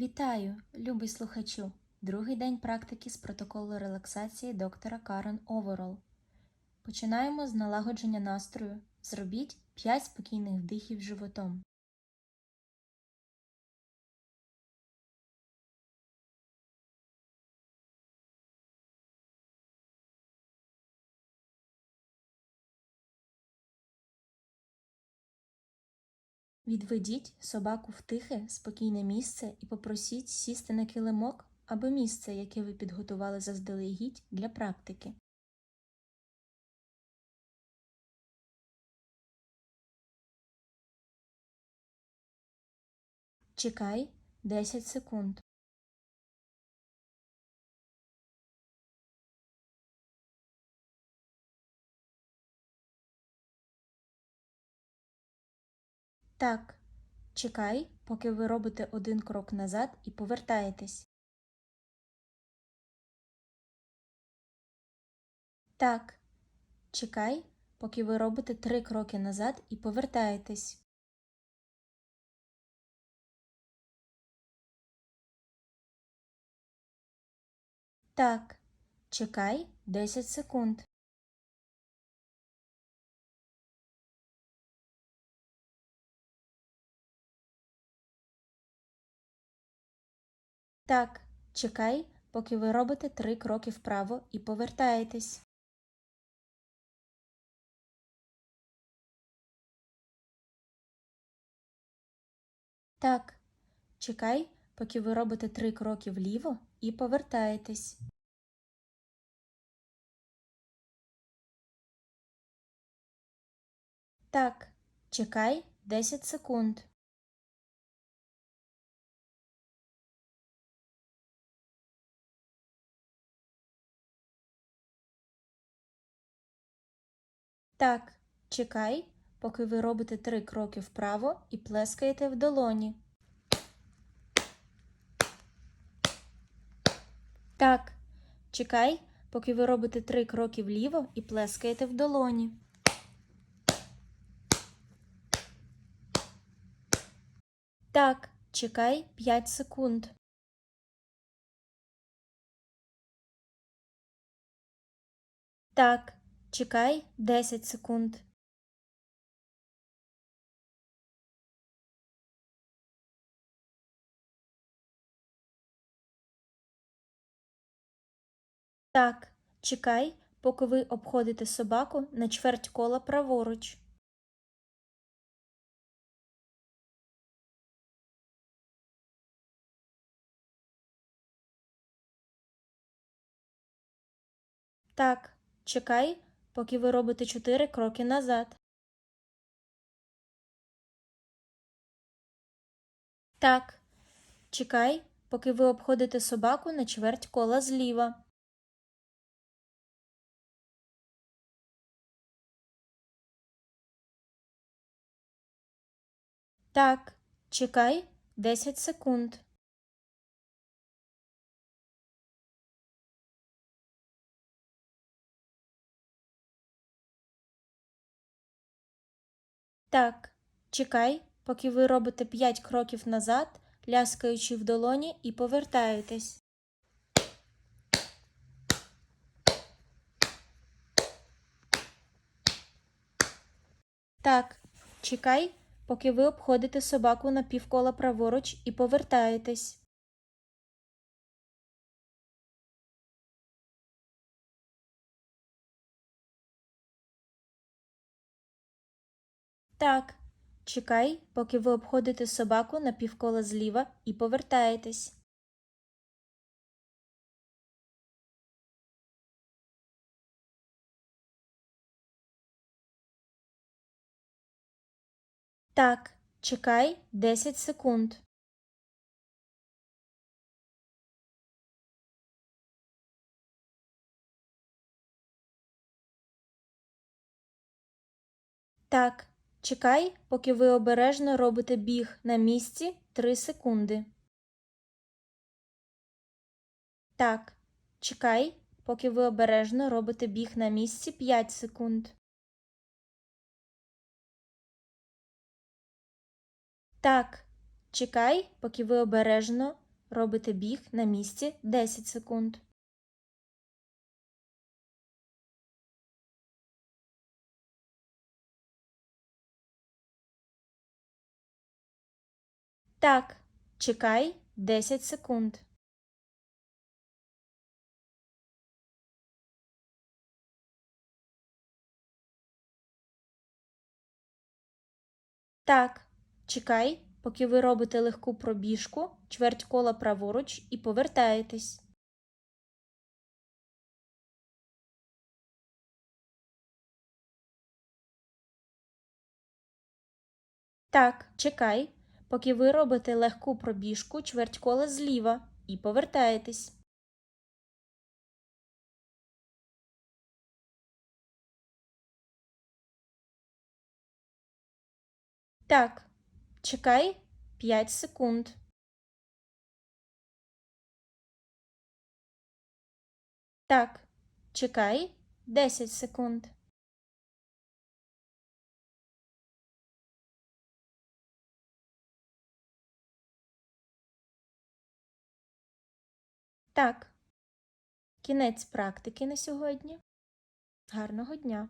Вітаю, любий слухачу! Другий день практики з протоколу релаксації доктора Карен Оверол. Починаємо з налагодження настрою. Зробіть 5 спокійних вдихів животом. Відведіть собаку в тихе, спокійне місце і попросіть сісти на килимок або місце, яке ви підготували заздалегідь для практики. Чекай 10 секунд. Так, чекай, поки ви робите один крок назад і повертаєтесь. Так, чекай, поки ви робите три кроки назад і повертаєтесь. Так, чекай 10 секунд. Так, чекай, поки ви робите три кроки вправо і повертаєтесь. Так, чекай, поки ви робите три кроки вліво і повертаєтесь. Так, чекай 10 секунд. Так, чекай, поки ви робите три кроки вправо і плескаєте в долоні. Так, чекай, поки ви робите три кроки вліво і плескаєте в долоні. Так, чекай 5 секунд. Так, чекай 10 секунд. Так, чекай, поки ви обходите собаку на чверть кола праворуч. Так, чекай, поки ви робите чотири кроки назад. Так, чекай, поки ви обходите собаку на чверть кола зліва. Так, чекай 10 секунд. Так, чекай, поки ви робите 5 кроків назад, ляскаючи в долоні і повертаєтесь. Так, чекай, поки ви обходите собаку на півкола праворуч і повертаєтесь. Так, чекай, поки ви обходите собаку на півкола зліва і повертаєтесь. Так, чекай 10 секунд. Так, чекай, поки ви обережно робите біг на місці 3 секунди. Так, чекай, поки ви обережно робите біг на місці 5 секунд. Так, чекай, поки ви обережно робите біг на місці 10 секунд. Так, чекай 10 секунд. Так, чекай, поки ви робите легку пробіжку, чверть кола праворуч і повертаєтесь. Так, чекай, поки ви робите легку пробіжку, чверть кола зліва і повертаєтесь. Так, чекай 5 секунд. Так, чекай 10 секунд. Так, кінець практики на сьогодні. Гарного дня!